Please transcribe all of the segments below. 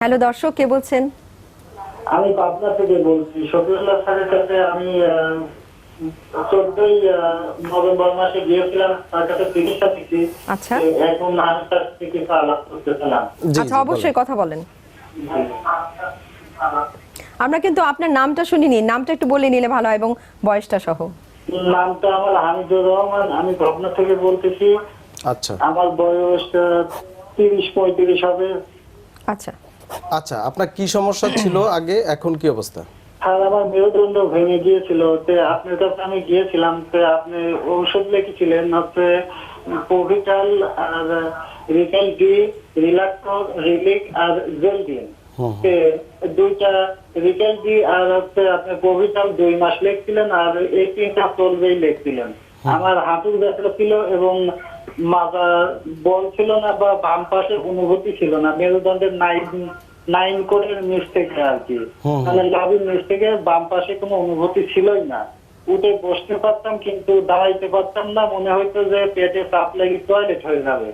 Hello দর্শক কে বলছেন? আমি পাবনা থেকে বলছি শফিউল্লাহ স্যারের কাছে আমি চোদ্দই নভেম্বর মাসে গিয়েছিলাম তার কাছে চিকিৎসা দিচ্ছি আচ্ছা। এখন চিকিৎসা আলাপ করতেছিলাম আচ্ছা অবশ্যই কথা বলেন। আমরা কিন্তু আপনার নামটা শুনিনি নামটা একটু বলে নিলে ভালো হয় এবং বয়সটা সহ। নামটা আমার হামিদুর রহমান আমি পাবনা থেকে বলতেছি। আচ্ছা। আমার বয়স তিরিশ পঁয়ত্রিশ হবে। আচ্ছা। আচ্ছা আপনার কি সমস্যা ছিল আগে? এখন কি অবস্থা? আর আমার মেরুদণ্ড ভেঙে গিয়েছিল তে আপনার কাছে আমি গিয়েছিলাম তে আপনি ঔষধ লিখেছিলেন হচ্ছে কোভিটাল আর রিকেল ডি রিলাক্টোর রিলিক আর। দুইটা রিকেল ডি আর হচ্ছে আপনি কোভিটাল দুই মাস লিখছিলেন আর এই তিনটা চলবেই লিখছিলেন। আমার হাঁটুর ব্যথা ছিল এবং মাজা বল ছিল না বা বাম পাশে অনুভূতি ছিল না। মেরুদণ্ডের নাইন নাইন নিচ থেকে আর কি। মানে লাভের নিচ থেকে বাম পাশে কোনো অনুভূতি ছিলই না। উঠে বসতে পারতাম কিন্তু দাঁড়াইতে পারতাম না। মনে হইতো যে পেটে চাপ লেগে টয়লেট হয়ে যাবে।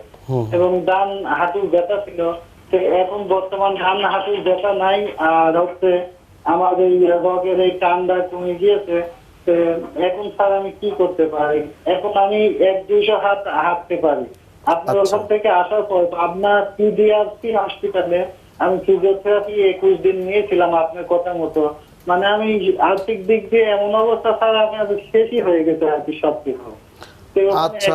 এবং ডান হাঁটুর ব্যথা ছিল। তো এখন বর্তমান ডান হাঁটুর ব্যথা নাই। আর হচ্ছে আমার এই রগের এই টান্ডা কমে গিয়েছে। এখন স্যার আমি কি করতে পারি? এখন আমি এক দুইশো হাত হাঁটতে পারি। আপনার আচ্ছা। ওখান থেকে আসার পর আপনার পিডিআরসি হসপিটালে আমি ফিজিওথেরাপি একুশ দিন নিয়েছিলাম আপনার কথা মতো। মানে আমি আর্থিক দিক দিয়ে এমন অবস্থা স্যার আপনার শেষই হয়ে গেছে আর কি সব কিছু আচ্ছা,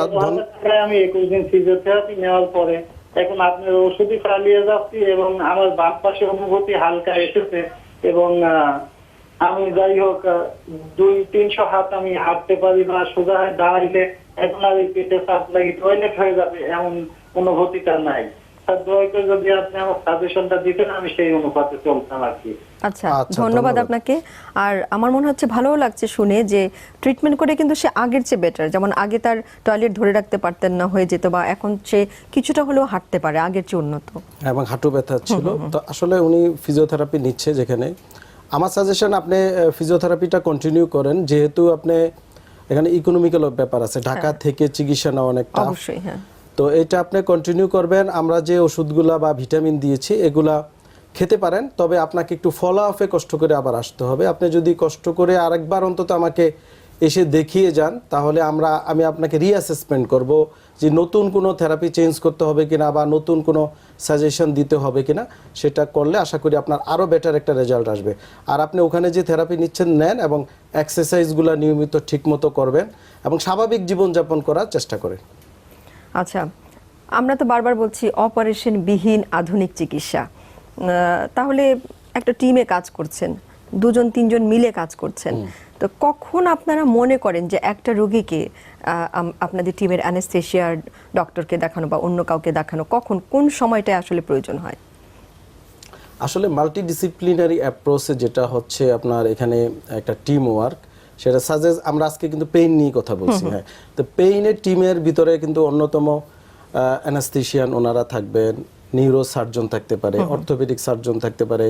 আমি একুশ দিন ফিজিওথেরাপি নেওয়ার পরে এখন আপনার ওষুধই চালিয়ে যাচ্ছি এবং আমার বাম পাশে অনুভূতি হালকা এসেছে এবং আহ, আমি যাই হোক দুই তিনশো হাত আমি হাঁটতে পারি বা সোজা হয়ে দাঁড়াইলে এখন আর পেটে চাপ লাগে টয়লেট হয়ে যাবে এমন অনুভূতিটা নাই। যদি আপনি আমার সাজেশনটা দিতেন আমি সেই অনুপাতে চলতাম আর কি। আচ্ছা আচ্ছা, ধন্যবাদ। ধন্যবাদ। আপনাকে। আর আমার মনে হচ্ছে ভালোও লাগছে শুনে যে ট্রিটমেন্ট করে কিন্তু সে আগের চেয়ে বেটার যেমন আগে তার টয়লেট ধরে রাখতে পারতেন না হয়ে যেত বা এখন সে কিছুটা হলেও হাঁটতে পারে আগের চেয়ে উন্নত। এবং হাঁটু ব্যথা ছিল। তো আসলে উনি ফিজিওথেরাপি নিচ্ছে যেখানে। আমার সাজেশন আপনি ফিজিওথেরাপিটা কন্টিনিউ করেন যেহেতু আপনি এখানে ইকোনমিক্যাল ব্যাপার আছে। ঢাকা থেকে চিকিৎসা নেওয়া অনেক অবশ্যই হ্যাঁ। তো এটা আপনি কন্টিনিউ করবেন। আমরা যে ওষুধগুলা বা ভিটামিন দিয়েছি এগুলা খেতে পারেন তবে আপনাকে একটু ফলো আপে কষ্ট করে আবার আসতে হবে। আপনি যদি কষ্ট করে আরেকবার অন্তত আমাকে এসে দেখিয়ে যান তাহলে আমরা আমি আপনাকে রিঅ্যাসেসমেন্ট করব যে নতুন কোনো থেরাপি চেঞ্জ করতে হবে কিনা বা নতুন কোনো সাজেশন দিতে হবে কিনা সেটা করলে আশা করি আপনার আরও বেটার একটা রেজাল্ট আসবে। আর আপনি ওখানে যে থেরাপি নিচ্ছেন নেন এবং এক্সারসাইজগুলো নিয়মিত ঠিকমতো করবেন এবং স্বাভাবিক জীবনযাপন করার চেষ্টা করেন। আচ্ছা আমরা তো বারবার বলছি অপারেশন বিহীন আধুনিক চিকিৎসা। তাহলে একটা টিমে কাজ করছেন দুজন তিনজন মিলে কাজ করছেন। তো কখন আপনারা মনে করেন যে একটা রোগীকে আপনাদের টিমের অ্যানেস্থেশিয়ার ডক্টরকে দেখানো বা অন্য কাউকে দেখানো কখন কোন সময়টায় আসলে প্রয়োজন হয়? আসলে মাল্টিডিসিপ্লিনারি অ্যাপ্রোচে যেটা হচ্ছে আপনার এখানে একটা টিম ওয়ার্ক সেটা সাজেস আমরা আজকে কিন্তু পেইন নিয়ে কথা বলছি হ্যাঁ। তো পেইনের টিমের ভিতরে কিন্তু অন্যতম অ্যানাস্থেশিয়ান ওনারা থাকবেন নিউরো সার্জন থাকতে পারে অর্থোপেডিক সার্জন থাকতে পারে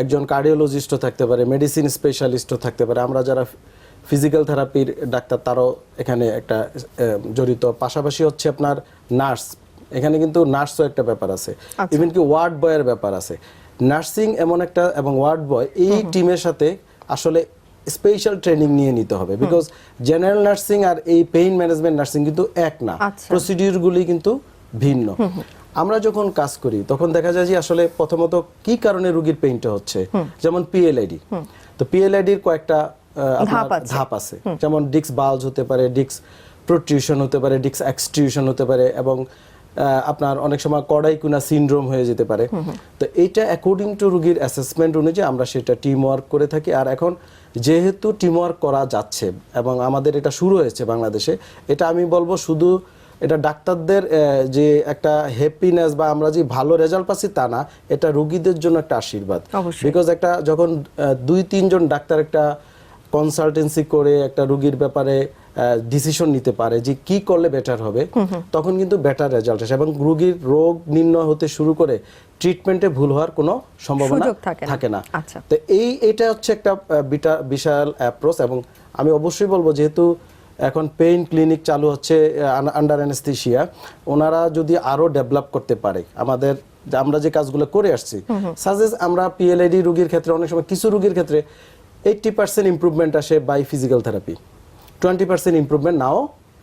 একজন কার্ডিওলজিস্টও থাকতে পারে মেডিসিন স্পেশালিস্টও থাকতে পারে। আমরা যারা ফিজিক্যাল থেরাপির ডাক্তার তারও এখানে একটা জড়িত। পাশাপাশি হচ্ছে আপনার নার্স এখানে কিন্তু নার্সও একটা ব্যাপার আছে। আচ্ছা। ইভেন কি ওয়ার্ড বয়ের ব্যাপার আছে। নার্সিং এমন একটা এবং ওয়ার্ড বয় এই টিমের সাথে আসলে স্পেশাল ট্রেনিং নিয়ে নিতে হবে। বিকজ জেনারেল নার্সিং আর এই পেইন ম্যানেজমেন্ট নার্সিং কিন্তু এক না। আচ্ছা। প্রসিডিউরগুলি কিন্তু ভিন্ন। আমরা যখন কাজ করি তখন দেখা যায় যে আসলে প্রথমত কি কারণে রোগীর পেইনটা হচ্ছে? যেমন পিএলআইডি তো পিএলআইডির কয়েকটা ধাপ আছে। যেমন ডিক্স বালজ হতে পারে ডিক্স প্রোট্রিউশন হতে পারে ডিক্স এক্সট্রিউশন হতে পারে এবং আপনার অনেক সময় কড়াইকুনা সিনড্রোম হয়ে যেতে পারে। তো এইটা অ্যাকর্ডিং টু রুগীর অ্যাসেসমেন্ট অনুযায়ী আমরা সেটা টিম ওয়ার্ক করে থাকি। আর এখন যেহেতু টিম ওয়ার্ক করা যাচ্ছে এবং আমাদের এটা শুরু হয়েছে বাংলাদেশে এটা আমি বলব শুধু এটা ডাক্তারদের যে একটা হ্যাপিনেস বা আমরা যে ভালো রেজাল্ট পাচ্ছি তা না এটা রুগীদের জন্য একটা আশীর্বাদ বিকজ একটা যখন দুই তিনজন ডাক্তার একটা কনসালটেন্সি করে একটা রুগীর ব্যাপারে ডিসিশন নিতে পারে যে কি করলে বেটার হবে তখন কিন্তু বেটার রেজাল্ট আসে এবং রুগীর রোগ নির্ণয় হতে শুরু করে ট্রিটমেন্টে ভুল হওয়ার কোনো সম্ভাবনা থাকে না। আচ্ছা। তো এই এটা হচ্ছে একটা বিটা- বিশাল অ্যাপ্রোচ এবং আমি অবশ্যই বলব যেহেতু এখন পেইন ক্লিনিক চালু হচ্ছে আন্ডার অ্যানেস্থেশিয়া ওনারা যদি আরও ডেভেলপ করতে পারে আমাদের আমরা যে কাজগুলো করে আসছি সাজেস আমরা পিএলআইডি রোগীর ক্ষেত্রে অনেক সময় কিছু রোগীর ক্ষেত্রে এইটটি পার্সেন্ট ইম্প্রুভমেন্ট আসে by physical therapy twenty percent improvement নাও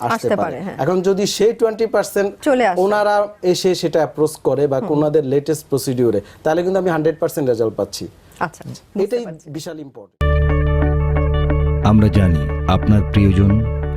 আসতে পারে। হ্যাঁ। এখন যদি সেই টোয়েন্টি পার্সেন্ট ওনারা এসে সেটা অ্যাপ্রোচ করে বা ওনাদের লেটেস্ট প্রসিডিউরে তাহলে কিন্তু আমি হান্ড্রেড পার্সেন্ট রেজাল্ট পাচ্ছি। আচ্ছা এটাই বিশাল ইম্পর্টেন্ট আমরা জানি আপনার প্রিয়জন